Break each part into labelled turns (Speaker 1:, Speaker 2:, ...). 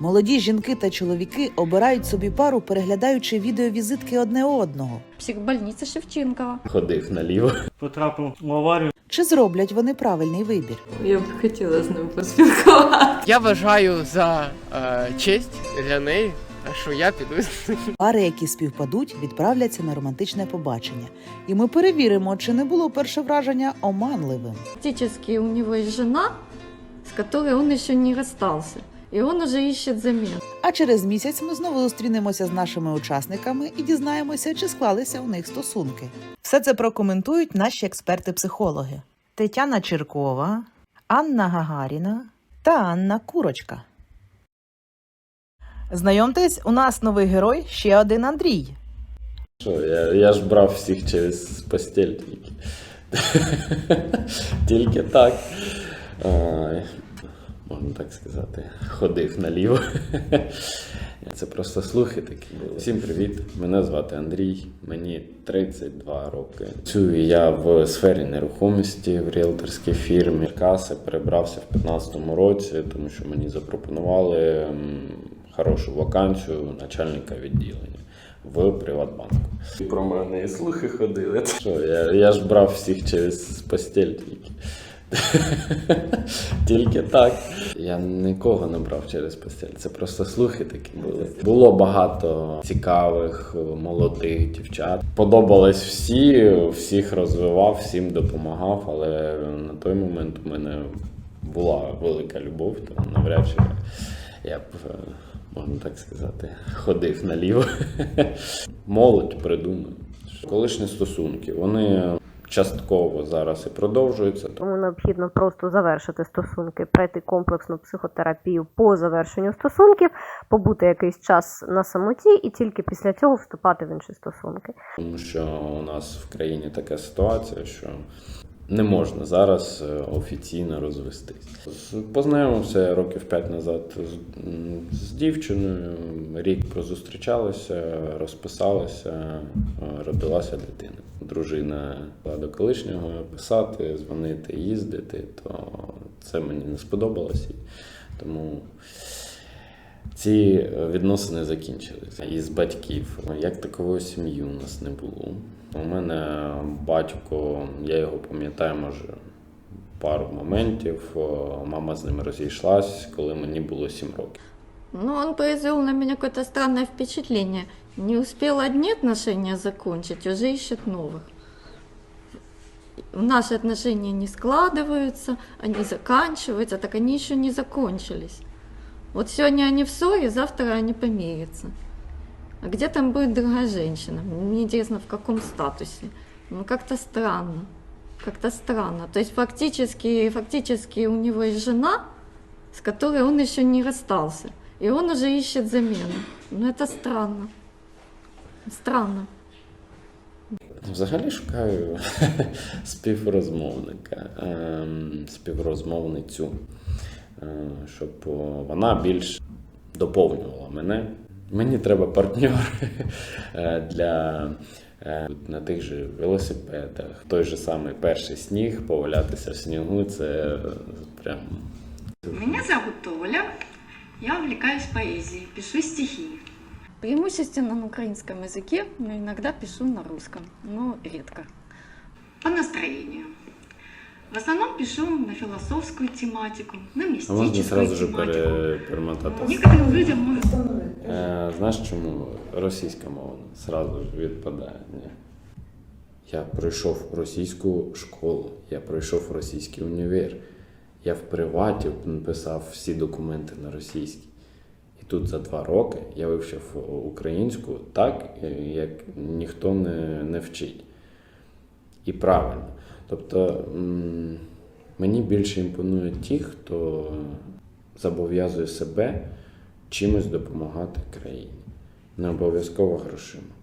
Speaker 1: Молоді жінки та чоловіки обирають собі пару, переглядаючи відеовізитки одне одного.
Speaker 2: Психбольниця Шевченкова.
Speaker 3: Ходив наліво.
Speaker 4: потрапив в аварію.
Speaker 1: Чи зроблять вони правильний вибір?
Speaker 2: Я б хотіла з ним поспілкуватися.
Speaker 5: Я вважаю за е, честь для неї, А що я піду.
Speaker 1: Пари, які співпадуть, відправляться на романтичне побачення. І ми перевіримо, чи не було перше враження оманливим.
Speaker 2: Фактически у него есть жена, с которой он еще не расстался. И он уже ищет замену.
Speaker 1: А через місяць ми знову зустрінемося з нашими учасниками і дізнаємося, чи склалися у них стосунки. Все це прокоментують наші експерти-психологи: Тетяна Чиркова, Анна Гагаріна та Анна Курочка. Знайомтесь, у нас новий герой ще один Андрій.
Speaker 3: Що, я, я ж брав всіх через постель тільки. тільки так. Можна так сказати, ходив наліво. Це просто слухи такі були. Всім привіт! Мене звати Андрій, мені 32 роки. Працюю я в сфері нерухомості в ріелторській фірмі. Черкаси перебрався в 2015 році, тому що мені запропонували хорошу вакансію начальника відділення в Приватбанку. Про мене і слухи ходили. Що, я, я ж брав всіх через постель тільки. Тільки так. Я нікого не брав через постель. Це просто слухи такі були. Було багато цікавих, молодих дівчат. Подобались всі, всіх розвивав, всім допомагав, але на той момент у мене була велика любов, тому навряд чи я б, е, можна так сказати, ходив наліво. Молодь придумує. Колишні стосунки, вони частково зараз і продовжується.
Speaker 6: Тому необхідно просто завершити стосунки, пройти комплексну психотерапію по завершенню стосунків, побути якийсь час на самоті і тільки після цього вступати в інші стосунки.
Speaker 3: Тому що у нас в країні така ситуація, що не можна зараз е, офіційно розвестись. Познайомився років п'ять назад з, дівчиною, рік прозустрічалися, розписалися, е, родилася дитина. Дружина була до колишнього писати, дзвонити, їздити, то це мені не сподобалось. Тому ці е, відносини закінчилися. Із батьків. Як такової сім'ї у нас не було. У мене батько, я його пам'ятаю, може, пару моментів. Мама з ним розійшлась, коли мені було 7 років.
Speaker 2: Но он произвел на меня какое-то странное впечатление. Не успел одни отношения закончить, уже ищет новых. Наши отношения не складываются, они заканчиваются, так они еще не закончились. Вот сегодня они в ссоре, завтра они помирятся. А где там будет другая женщина? Мне интересно, в каком статусе. Ну, как-то странно. Как-то странно. То есть фактически, фактически у него есть жена, с которой он еще не расстался. И он уже ищет замену. Ну, это странно. Странно.
Speaker 3: Взагалі шукаю співрозмовника, ем, співрозмовницю, е, Щоб вона більш доповнювала мене. Мені треба партнер е, для е, на тих же велосипедах, той же самий перший сніг, повалятися в снігу це е, прям
Speaker 7: Меня зовут Оля. Я увлекаюсь поэзией, пишу стихи.
Speaker 2: Преимущественно на украинском языке, но иногда пишу на русском, но редко.
Speaker 7: По настроению. В основном пишу на философскую тематику, на
Speaker 3: а можна
Speaker 7: мистическую
Speaker 3: зразу же
Speaker 7: тематику.
Speaker 3: пере, перемотати.
Speaker 7: Некоторым людям может
Speaker 3: Е, знаєш чому російська мова зразу ж відпадає? Ні. Я пройшов російську школу, я пройшов російський універ. Я в приваті написав всі документи на російській. І тут за два роки я вивчив українську так, як ніхто не, не вчить. І правильно. Тобто мені більше імпонують ті, хто зобов'язує себе чимось допомагати країні. Не обов'язково грошима.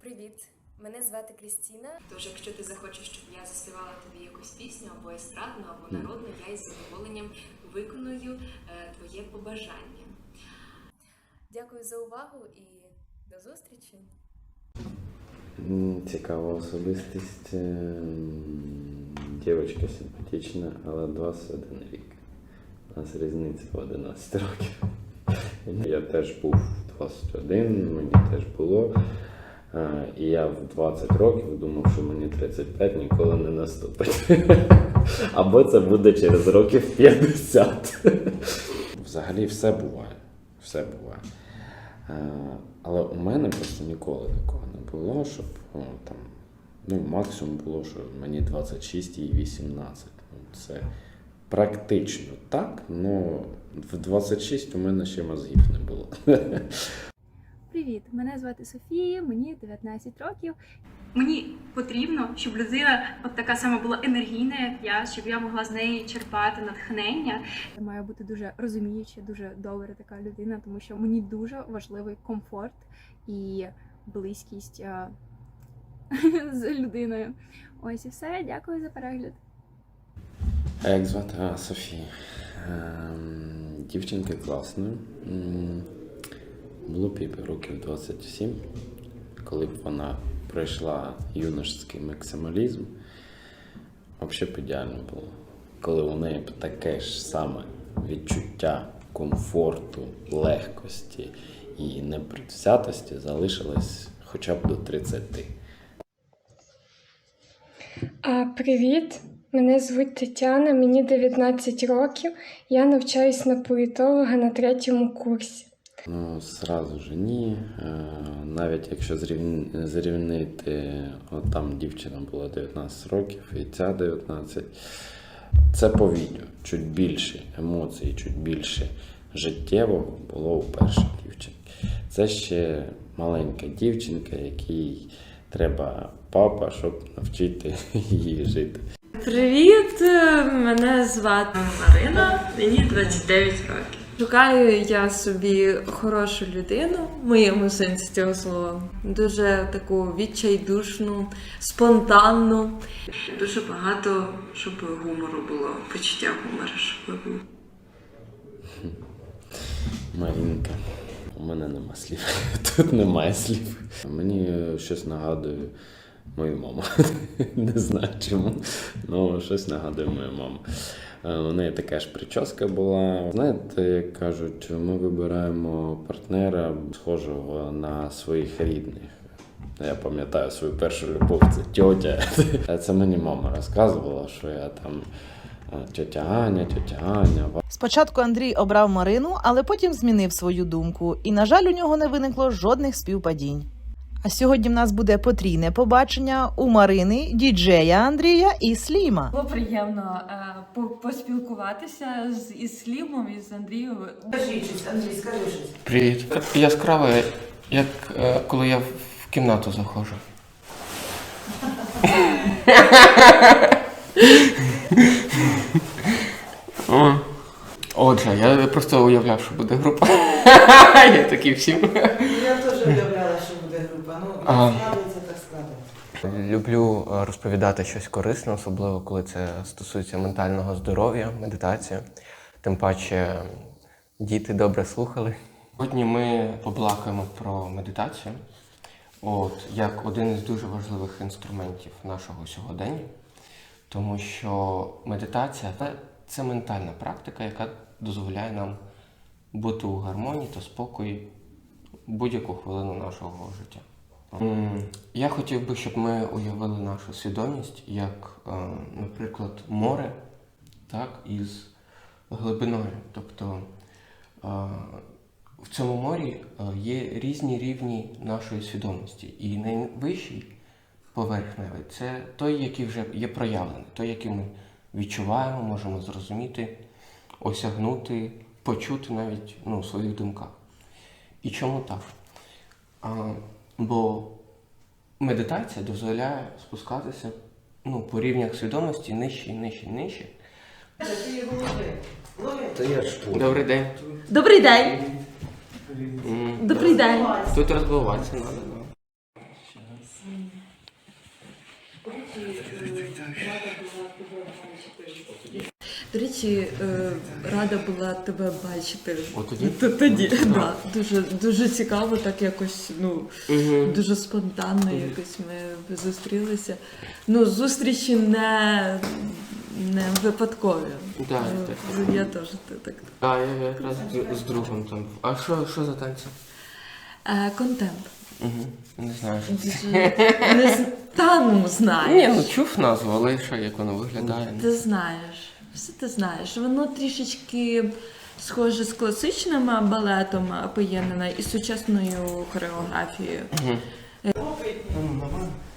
Speaker 8: Привіт, мене звати Крістіна.
Speaker 9: Тож, якщо ти захочеш, щоб я заспівала тобі якусь пісню або естрадну, або народну, я із задоволенням виконую е, твоє побажання.
Speaker 8: Дякую за увагу і до зустрічі.
Speaker 3: Цікава особистість. ем, Дівчинка симпатична, але 21 рік. У нас різниця в 11 років. Я теж був 21, мені теж було. Е, І я в 20 років думав, що мені 35 ніколи не наступить. Або це буде через років 50. Взагалі все буває. Все буває. Е, Але у мене просто ніколи такого не було, щоб там, ну, максимум було, що мені 26 і 18. Ну, Це практично так, але в 26 у мене ще мозгів не було.
Speaker 4: Привіт, мене звати Софія, мені 19 років.
Speaker 10: Мені потрібно, щоб людина от така сама була енергійна, як я, щоб я могла з неї черпати натхнення.
Speaker 4: Я маю бути дуже розуміюча, дуже добра така людина, тому що мені дуже важливий комфорт і близькість а, з людиною. Ось і все. Дякую за перегляд.
Speaker 3: А як звати? А, Софія. Ем, Дівчинка класна. Було б років 27, коли б вона пройшла юношеський максималізм. Взагалі ідеально було. Коли у неї таке ж саме відчуття комфорту, легкості і непредвзятості залишилось хоча б до 30.
Speaker 11: А, привіт, мене звуть Тетяна, мені 19 років. Я навчаюсь на політолога на третьому курсі.
Speaker 3: Ну, сразу же ні. Е, Навіть якщо зрівнити, от там дівчина була 19 років і ця 19. Це по відео. Чуть більше емоцій, чуть більше життєвого було у першій дівчинки. Це ще маленька дівчинка, якій треба папа, щоб навчити її жити.
Speaker 12: Привіт, мене звати Марина, мені 29 років. Шукаю я собі хорошу людину, в моєму сенсі цього слова. Дуже таку відчайдушну, спонтанну. Дуже багато, щоб гумору було, почуття гумору, щоб було.
Speaker 3: Марінка. У мене нема слів. Тут немає слів. Мені щось нагадує мою маму. Не знаю чому. Ну, щось нагадує мою маму. Е, У неї така ж прическа була. Знаєте, як кажуть, ми вибираємо партнера, схожого на своїх рідних. Я пам'ятаю свою першу любов, це тьотя. Це мені мама розказувала, що я там е, тьотя Аня, тьотя Аня.
Speaker 1: Спочатку Андрій обрав Марину, але потім змінив свою думку, і, на жаль, у нього не виникло жодних співпадінь. А сьогодні в нас буде потрійне побачення у Марини, діджея Андрія і Сліма.
Speaker 12: Було приємно е, по- поспілкуватися з із Слімом і з Андрієм.
Speaker 1: Андрій, скажи щось.
Speaker 5: Привіт. Яскраво, як е, коли я в кімнату заходжу. Отже, я просто уявляв, що буде група. Я такий всім.
Speaker 1: Я теж уявляла, що буде група. Ну,
Speaker 5: Ага.
Speaker 1: складається, так складається.
Speaker 5: Люблю е, розповідати щось корисне, особливо коли це стосується ментального здоров'я, медитації. Тим паче діти добре слухали. Сьогодні ми поблакаємо про медитацію, от, як один із дуже важливих інструментів нашого сьогодення, тому що медитація це, це ментальна практика, яка дозволяє нам бути у гармонії та спокої будь-яку хвилину нашого життя. Я хотів би, щоб ми уявили нашу свідомість як, е, наприклад, море, так, із глибиною. Тобто е, в цьому морі е, є різні рівні нашої свідомості. І найвищий поверхневий це той, який вже є проявлений, той, який ми відчуваємо, можемо зрозуміти, осягнути, почути навіть ну, у своїх думках. І чому так? А, бо медитація дозволяє спускатися ну, по рівнях свідомості нижче, і нижче, і нижче. Добрий день.
Speaker 12: Добрий день!
Speaker 5: М,
Speaker 12: Добрий день!
Speaker 5: Тут розбиватися треба.
Speaker 12: До речі, е, рада була тебе бачити.
Speaker 5: От тоді?
Speaker 12: Т- Тоді, да, дуже, дуже цікаво, так якось, ну,
Speaker 5: Мгм.
Speaker 12: дуже спонтанно якось ми зустрілися. Ну, зустрічі не, не випадкові.
Speaker 5: Да,
Speaker 12: Ну,
Speaker 5: так.
Speaker 12: Я теж так.
Speaker 5: А я якраз з- з другом там. А що, що за танці?
Speaker 12: Е, контент.
Speaker 5: Угу. Не знаю. що це.
Speaker 12: Не Та ну
Speaker 5: Ні, ну чув назву, але що, як воно виглядає?
Speaker 12: Ти знаєш, все ти знаєш. Воно трішечки схоже з класичним балетом поєднане і з сучасною хореографією.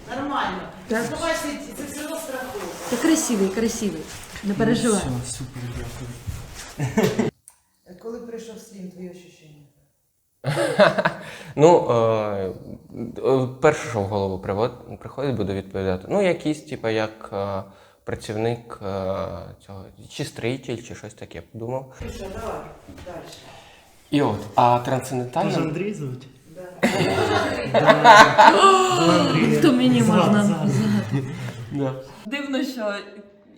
Speaker 1: Нормально.
Speaker 12: Так.
Speaker 1: Давай це все одно страхує.
Speaker 12: Ти красивий, красивий. Не переживай.
Speaker 5: Все, супер, дякую.
Speaker 1: Коли прийшов стрім, твої ощущення?
Speaker 5: Ну, е, е, перше, що в голову приходить, буду відповідати. Ну, якийсь, типу, як е, працівник е, цього, чи строїтель, чи щось таке подумав.
Speaker 1: Що, давай, далі.
Speaker 5: І от, а трансцендентальна.
Speaker 13: Андрій звуть?
Speaker 12: То мені можна згадати. Дивно, що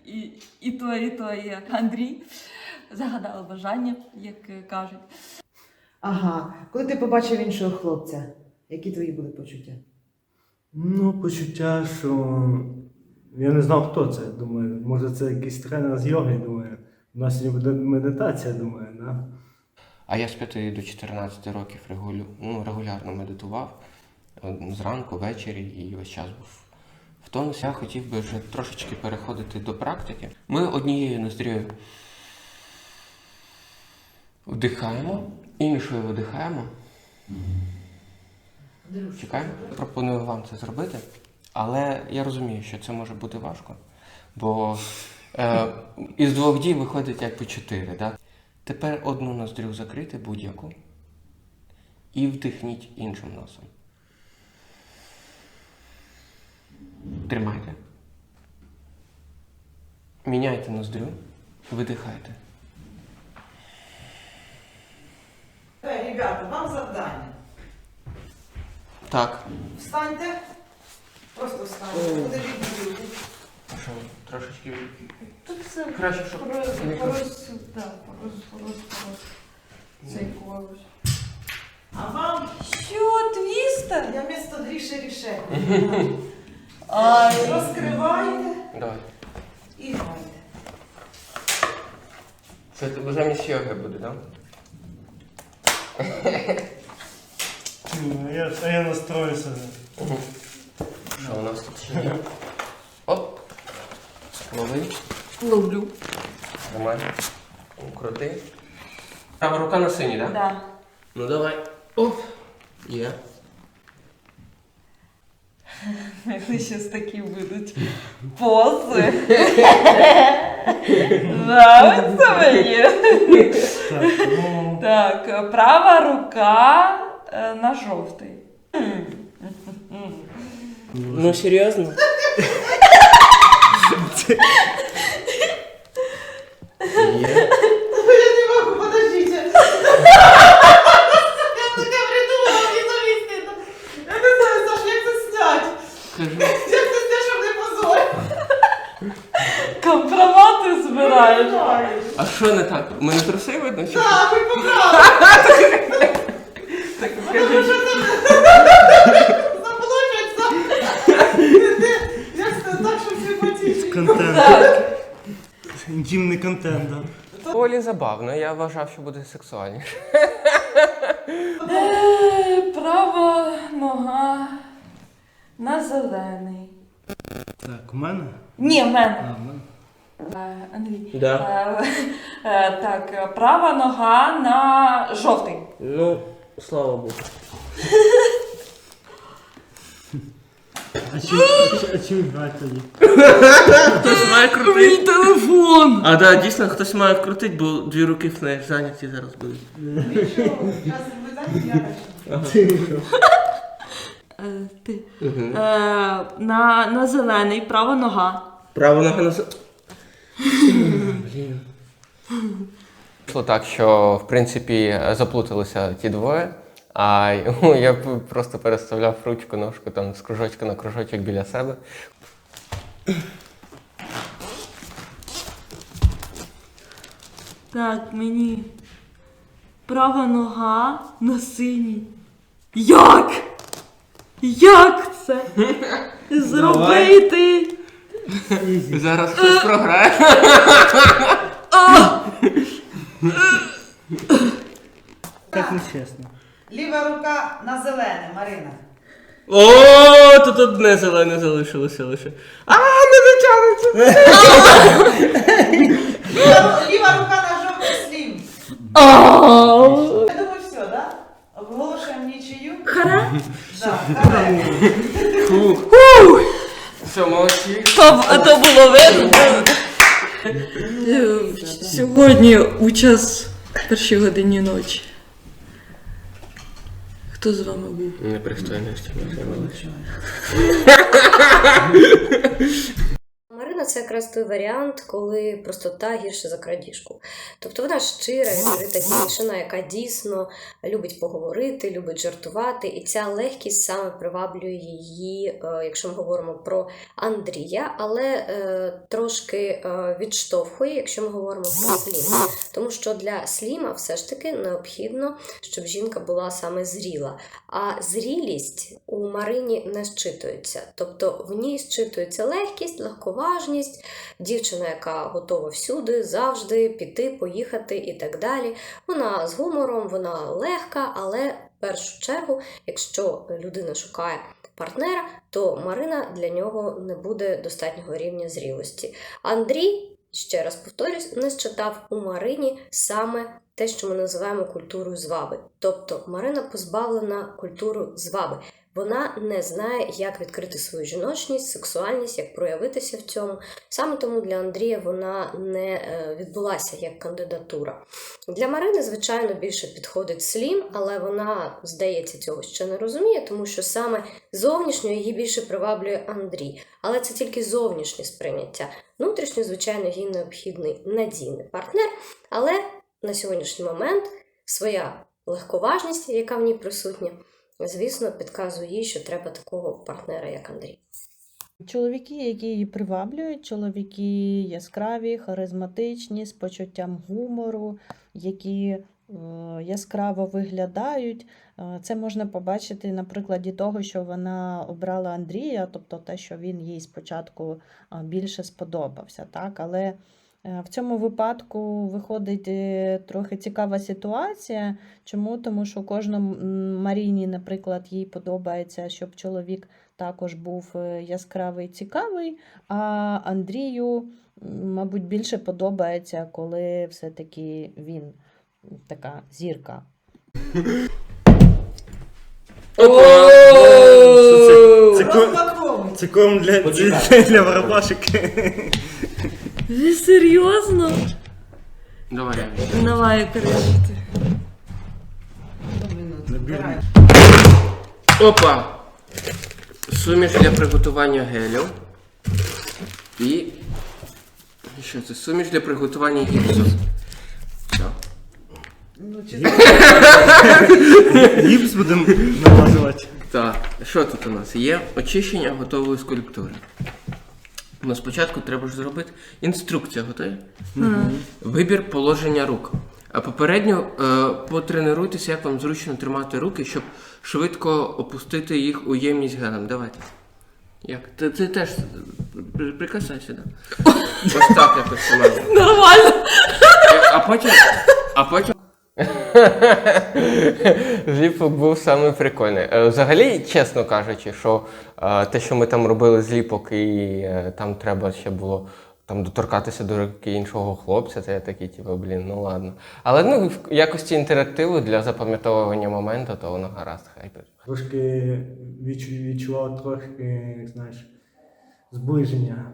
Speaker 12: і, і той, і той Андрій загадали бажання, як кажуть.
Speaker 1: Ага. Коли ти побачив іншого хлопця, які твої були почуття?
Speaker 13: Ну, почуття, що я не знав, хто це. Думаю, може це якийсь тренер з йоги, думаю. У нас сьогодні буде медитація, думаю, да?
Speaker 5: А я з 5 до 14 років регулю, ну, регулярно медитував зранку, ввечері і весь час був в тонусі. Я хотів би вже трошечки переходити до практики. Ми однією ноздрією вдихаємо, іншою видихаємо. Чекаємо. Пропоную вам це зробити, але я розумію, що це може бути важко. Бо е, із двох дій виходить якби чотири. Да? Тепер одну ноздрю закрити будь-яку і вдихніть іншим носом. Тримайте. Міняйте ноздрю, видихайте.
Speaker 1: Е, ребята, вам завдання.
Speaker 5: Так.
Speaker 1: Встаньте. Просто встаньте. Буде відбір.
Speaker 5: Що, трошечки.
Speaker 12: Тут все
Speaker 5: Краще, щоб
Speaker 12: про-
Speaker 5: не
Speaker 12: про-
Speaker 5: крос-
Speaker 12: да, про- про- про- цей колос.
Speaker 1: А вам
Speaker 12: Що, твістер?
Speaker 1: я вместо Гріші рішення.
Speaker 12: Ай.
Speaker 1: Розкривайте
Speaker 5: Давай.
Speaker 1: і грайте.
Speaker 5: Це тебе замість йоги буде, так?
Speaker 13: Ну, я, а я настрою себе.
Speaker 5: Що Оп. Лови.
Speaker 12: Ловлю.
Speaker 5: Тримай. Крути. Права рука на синій, так?
Speaker 12: Да.
Speaker 5: Ну давай. Оп. Є.
Speaker 12: Вони щось такі будуть пози. Нравиться мені.
Speaker 13: Так, ну,
Speaker 12: права рука е, на жовтий.
Speaker 5: Ну серйозно? Є.
Speaker 1: Я не можу, подождите. Я таке придумала, мені тобі стидно. Я не знаю, Саш, як це снять.
Speaker 5: Кажи.
Speaker 1: Як це снять, щоб не позорити?
Speaker 12: Компромати збираєш.
Speaker 5: А що не так? У мене труси видно? Чи? що?
Speaker 1: Так, ви поправили.
Speaker 5: Так
Speaker 1: Тому
Speaker 13: Контент.
Speaker 12: Так.
Speaker 13: Інтимний контент, да.
Speaker 5: Доволі забавно, я вважав, що буде сексуальніше.
Speaker 12: Е, Права нога на зелений.
Speaker 13: Так, у мене?
Speaker 12: Ні, в
Speaker 13: А,
Speaker 12: мене.
Speaker 13: у мене.
Speaker 12: Е, Андрій.
Speaker 5: Да.
Speaker 12: Е, е, Так, е, права нога на жовтий.
Speaker 5: Ну, слава Богу.
Speaker 13: А чим, а чим грати тоді?
Speaker 5: Хтось має крутити. Телефон! А да, дійсно хтось має вкрутити, бо дві руки в неї зайняті зараз будуть.
Speaker 12: Е, Ти. Е, На, на зелений, права нога.
Speaker 5: Право нога на Блін. Вийшло так, що в принципі заплуталися ті двоє, а ну, я просто переставляв ручку, ножку там з кружочка на кружочок біля себе.
Speaker 12: Так, мені права нога на синій. Як? Як це? Зробити?
Speaker 5: Зараз хтось програє.
Speaker 13: Так нечесно.
Speaker 1: Ліва рука на зелене, Марина.
Speaker 5: О, тут одне зелене залишилося лише. А, не дотягнеться!
Speaker 1: Ліва, ліва рука на жовтий слім. Я думаю, все, да? Оголошуємо нічию.
Speaker 12: Харе?
Speaker 1: Да.
Speaker 5: Все, молодці.
Speaker 12: А то було видно. Е, Сьогодні у час першій годині ночі. Хто з вами був?
Speaker 5: Непристойності не займалися.
Speaker 14: Марина це якраз той варіант, коли простота гірше за крадіжку. Тобто вона щира, відкрита дівчина, яка дійсно любить поговорити, любить жартувати, і ця легкість саме приваблює її, е, якщо ми говоримо про Андрія, але е, трошки е, відштовхує, якщо ми говоримо про Сліма. Тому що для Сліма все ж таки необхідно, щоб жінка була саме зріла. А зрілість у Марині не щитується. Тобто в ній щитується легкість, легковажність, дівчина, яка готова всюди, завжди піти, поїхати і так далі. Вона з гумором, вона легка, але в першу чергу, якщо людина шукає партнера, то Марина для нього не буде достатнього рівня зрілості. Андрій. Ще раз повторюсь, не считав у Марині саме те, що ми називаємо культурою зваби. Тобто Марина позбавлена культури зваби. Вона не знає, як відкрити свою жіночність, сексуальність, як проявитися в цьому. Саме тому для Андрія вона не е, відбулася як кандидатура. Для Марини, звичайно, більше підходить слім, але вона, здається, цього ще не розуміє, тому що саме зовнішньо її більше приваблює Андрій. Але це тільки зовнішнє сприйняття. Внутрішньо, звичайно, їй необхідний надійний партнер, але на сьогоднішній момент своя легковажність, яка в ній присутня, звісно, підказує їй, що треба такого партнера, як Андрій.
Speaker 15: Чоловіки, які її приваблюють, чоловіки яскраві, харизматичні, з почуттям гумору, які е, яскраво виглядають. Е, Це можна побачити на прикладі того, що вона обрала Андрія, тобто те, що він їй спочатку е, більше сподобався. Так? Але в цьому випадку виходить е, трохи цікава ситуація. Чому? Тому що кожному Маріні, наприклад, їй подобається, щоб чоловік також був е, яскравий, цікавий, а Андрію, мабуть, більше подобається, коли все-таки він така зірка.
Speaker 13: Це корм, для, для, для барабашек.
Speaker 12: Ви серйозно?
Speaker 5: Давай.
Speaker 12: Давай кричити.
Speaker 5: Опа! Суміш для приготування гелю. І. Що це? Суміш для приготування гіпсу. Все.
Speaker 13: Гіпс будемо намазувати.
Speaker 5: Так, що тут у нас? Є очищення готової скульптури. Ну, спочатку треба ж зробити інструкція готові?
Speaker 12: Мгм.
Speaker 5: Вибір положення рук. А попередньо е, потренуйтеся, як вам зручно тримати руки, щоб швидко опустити їх у ємність гелем. Давайте. Як? Ти, ти теж при- прикасайся, да? Ось так якось саме.
Speaker 12: Нормально.
Speaker 5: А потім. А потім. Зліпок був саме прикольний. Е, Взагалі, чесно кажучи, що е, те, що ми там робили зліпок, і е, там треба ще було там доторкатися до руки іншого хлопця, то я такий, типу, блін, ну ладно. Але ну, в якості інтерактиву для запам'ятовування моменту, то воно гаразд, хай.
Speaker 13: Трошки відчував трохи, знаєш, зближення.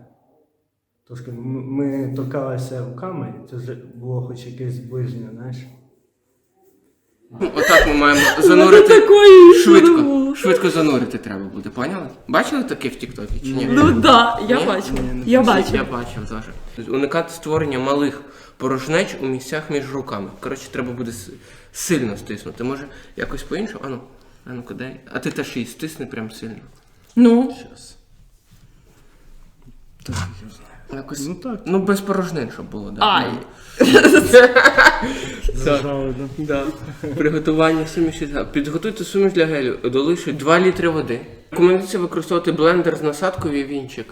Speaker 13: Трошки ми торкалися руками, це вже було хоч якесь зближення, знаєш.
Speaker 5: Ну, Отак ми маємо занурити.
Speaker 12: такої
Speaker 5: Швидко, швидко занурити треба буде, поняли? Бачили таке в Тіктокі чи ні?
Speaker 12: Ну да, я
Speaker 5: Ні?
Speaker 12: бачила.
Speaker 5: Ні,
Speaker 12: Я
Speaker 5: Я
Speaker 12: бачила.
Speaker 5: бачив теж. Уникати створення малих порожнеч у місцях між руками. Коротше, треба буде с- сильно стиснути. Може, якось по-іншому? Ану, ану, куди? А ти теж її стисни прям сильно.
Speaker 12: Ну.
Speaker 5: Щас. Якось, ну, так. ну без порожнин, щоб було, да.
Speaker 12: Ай.
Speaker 13: Зажали,
Speaker 5: да. Приготування суміші. Підготуйте суміш для гелю. Долишуй 2 літри води. Рекомендується використовувати блендер з насадкою і вінчик.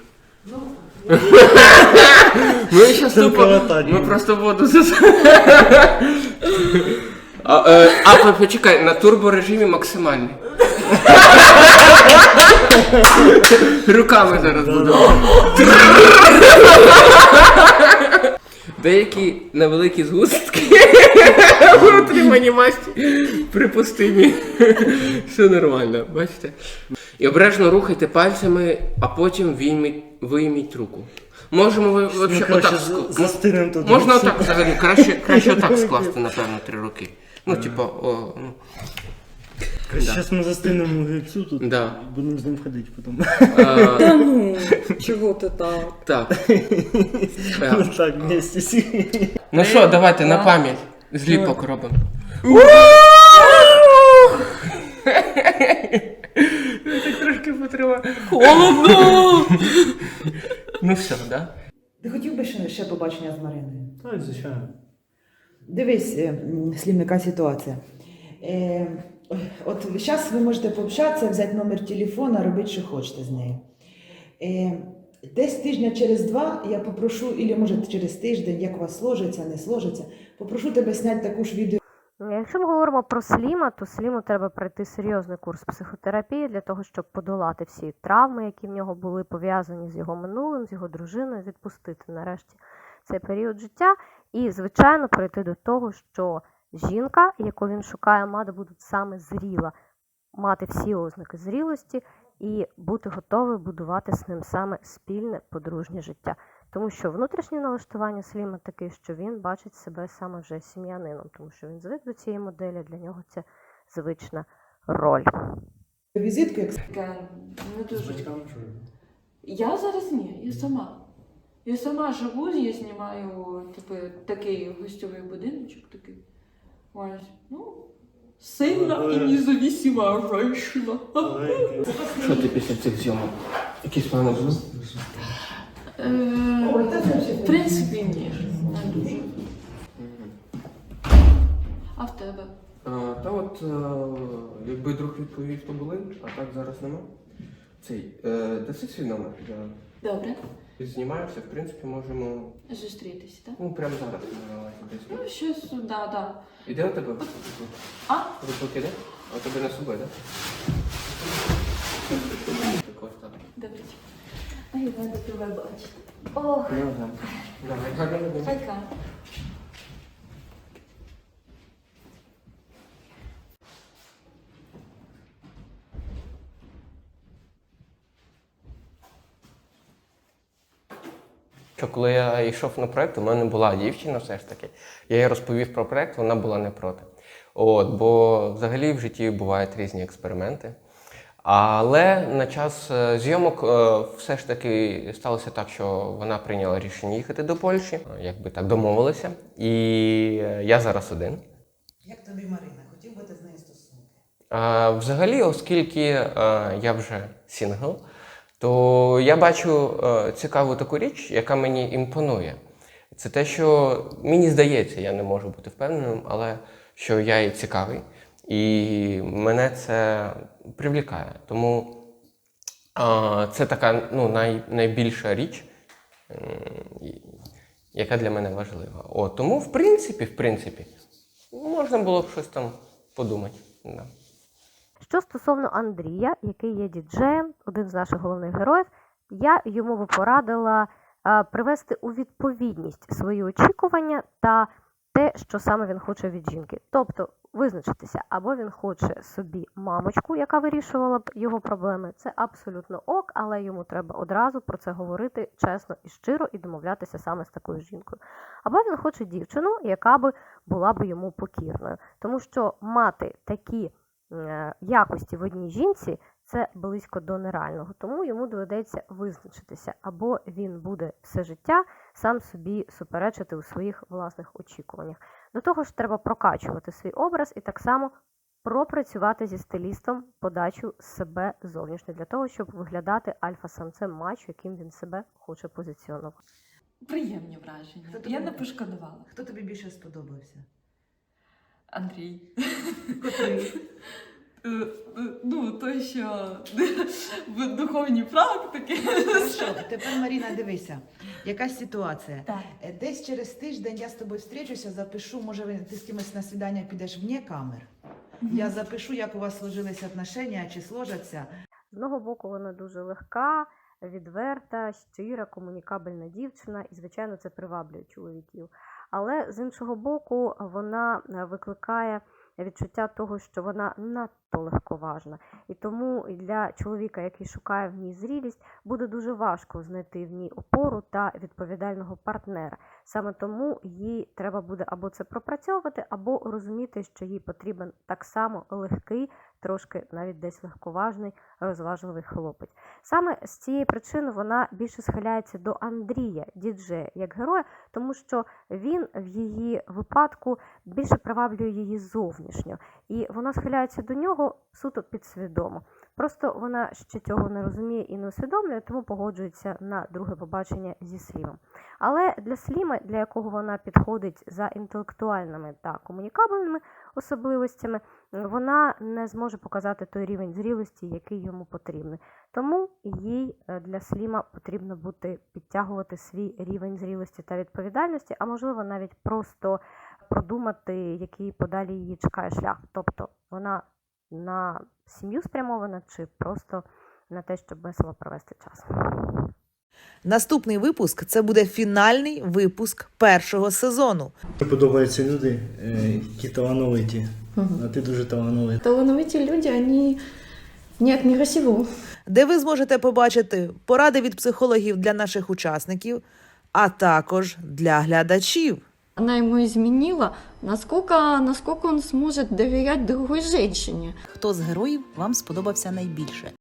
Speaker 5: Ми щас тупо. Ми просто воду зас... А, е, а почекай, на турборежимі максимальний. Руками зараз буду. Деякі невеликі згустки в утриманні масті припустимі. Все нормально, бачите? І обережно рухайте пальцями, а потім вийміть, вийміть руку. Можемо ви вообще отак.
Speaker 13: за-
Speaker 5: ск- Можна отак взагалі, краще, краще отак скласти, напевно, три руки. Ну, типа, о, ну.
Speaker 13: Зараз ми застинемо гіпсу тут
Speaker 5: Да.
Speaker 13: і будемо з ним ходити потім.
Speaker 5: Та
Speaker 12: ну, чого ти так?
Speaker 5: Так.
Speaker 13: Ну так, вместе всі.
Speaker 5: Ну що, давайте на пам'ять зліпок робимо. Так трошки потриває.
Speaker 12: Холодно!
Speaker 5: Ну все, да?
Speaker 1: Ти хотів би ще, ще побачення з Мариною?
Speaker 13: Так, звичайно.
Speaker 1: Дивись, е, м, слівника ситуація. Е, от зараз ви можете пообщатися, взяти номер телефона, робити, що хочете з нею. Е, десь тижня через два я попрошу, або може через тиждень, як у вас сложиться, не сложиться, попрошу тебе зняти таку ж відео.
Speaker 14: Якщо ми говоримо про Сліма, то Сліму треба пройти серйозний курс психотерапії для того, щоб подолати всі травми, які в нього були пов'язані з його минулим, з його дружиною, відпустити нарешті цей період життя і, звичайно, прийти до того, що жінка, яку він шукає, мати буде саме зріла, мати всі ознаки зрілості і бути готовою будувати з ним саме спільне подружнє життя. Тому що внутрішнє налаштування Сліма таке, що він бачить себе саме вже сім'янином, тому що він звик до цієї моделі, для нього це звична роль.
Speaker 1: Візитку, як
Speaker 12: Не дуже. Я зараз ні, я сама. Я сама живу, я знімаю типу, такий гостьовий будиночок такий. Ось. Ну, сильна і независима женщина.
Speaker 5: Що ти після цих зйомок? Якісь плани були?
Speaker 12: Е, В принципі, ні. Не дуже. А в тебе?
Speaker 5: А, та от, е, якби друг відповів, то були, а так зараз нема. Цей, е, даси свій номер. Я
Speaker 12: Добре.
Speaker 5: Знімаюся, в принципі, можемо.
Speaker 12: Зустрітися, так?
Speaker 5: Ну, прямо зараз давайте десь.
Speaker 12: Ну, щось, да, да.
Speaker 5: Іде у тебе?
Speaker 12: А?
Speaker 5: Руки іде? А у тебе не собою, так? Так ось так.
Speaker 12: Добре. Ай, рада тебе бачити. О,
Speaker 5: Ну, да. Давай, гарного дня.
Speaker 12: така.
Speaker 5: Коли я йшов на проект, у мене була дівчина все ж таки. Я їй розповів про проект, вона була не проти. От, бо взагалі в житті бувають різні експерименти. Але на час е, зйомок е, все ж таки сталося так, що вона прийняла рішення їхати до Польщі, е, якби так домовилися. І я зараз один.
Speaker 1: Як тобі Марина? Хотів би ти з нею стосунки?
Speaker 5: Взагалі, оскільки я вже сингл, то я бачу е, цікаву таку річ, яка мені імпонує. Це те, що мені здається, я не можу бути впевненим, але що я і цікавий, і мене це привлікає. Тому е, це така ну, най, найбільша річ, яка для мене важлива. О, тому, в принципі, в принципі, можна було б щось там подумати. Да.
Speaker 14: Що стосовно Андрія, який є діджеєм, один з наших головних героїв, я йому би порадила привести у відповідність свої очікування та те, що саме він хоче від жінки. Тобто визначитися, або він хоче собі мамочку, яка вирішувала б його проблеми. Це абсолютно ок, але йому треба одразу про це говорити чесно і щиро і домовлятися саме з такою жінкою. Або він хоче дівчину, яка би була б йому покірною, тому що мати такі якості в одній жінці це близько до нереального, тому йому доведеться визначитися, або він буде все життя сам собі суперечити у своїх власних очікуваннях. До того ж, треба прокачувати свій образ і так само пропрацювати зі стилістом подачу себе зовнішньо для того, щоб виглядати альфа-самцем мачо, яким він себе хоче позиціонувати.
Speaker 12: Приємні враження.
Speaker 1: Хто тобі-
Speaker 12: Я не пошкодувала.
Speaker 1: Хто тобі більше сподобався?
Speaker 12: Андрій.
Speaker 1: Котрий?
Speaker 12: Е, е, Ну, то, що в духовні практики.
Speaker 1: Хорошо, тепер Маріна, дивися, якась ситуація.
Speaker 12: Так.
Speaker 1: Е, Десь через тиждень я з тобою встрічуся, запишу, може ви- ти з кимось на свідання підеш вне камер. Я запишу, як у вас сложились отношення, чи сложаться.
Speaker 14: З одного боку, вона дуже легка, відверта, щира, комунікабельна дівчина, і, звичайно, це приваблює чоловіків. Але з іншого боку, вона е, викликає відчуття того, що вона надто легковажна. І тому для чоловіка, який шукає в ній зрілість, буде дуже важко знайти в ній опору та відповідального партнера. Саме тому їй треба буде або це пропрацьовувати, або розуміти, що їй потрібен так само легкий, трошки навіть десь легковажний, розважливий хлопець. Саме з цієї причини вона більше схиляється до Андрія, діджея, як героя, тому що він в її випадку більше приваблює її зовнішньо, і вона схиляється до нього суто підсвідомо. Просто вона ще цього не розуміє і не усвідомлює, тому погоджується на друге побачення зі Слімом. Але для Сліма, для якого вона підходить за інтелектуальними та комунікабельними особливостями, вона не зможе показати той рівень зрілості, який йому потрібний. Тому їй е, для Сліма потрібно бути підтягувати свій рівень зрілості та відповідальності, а можливо навіть просто продумати, який подалі її чекає шлях. Тобто вона на сім'ю спрямована чи просто на те, щоб весело провести час.
Speaker 1: Наступний випуск це буде фінальний випуск першого сезону.
Speaker 13: Мені подобаються люди, е, які талановиті. А ти дуже талановита.
Speaker 2: Талановитые люди, они не от мира сего.
Speaker 1: де ви зможете побачити поради від психологів для наших учасників, а також для глядачів.
Speaker 2: Она ему изменила, насколько, насколько он сможет доверять другой женщине.
Speaker 1: Хто з героїв вам сподобався найбільше?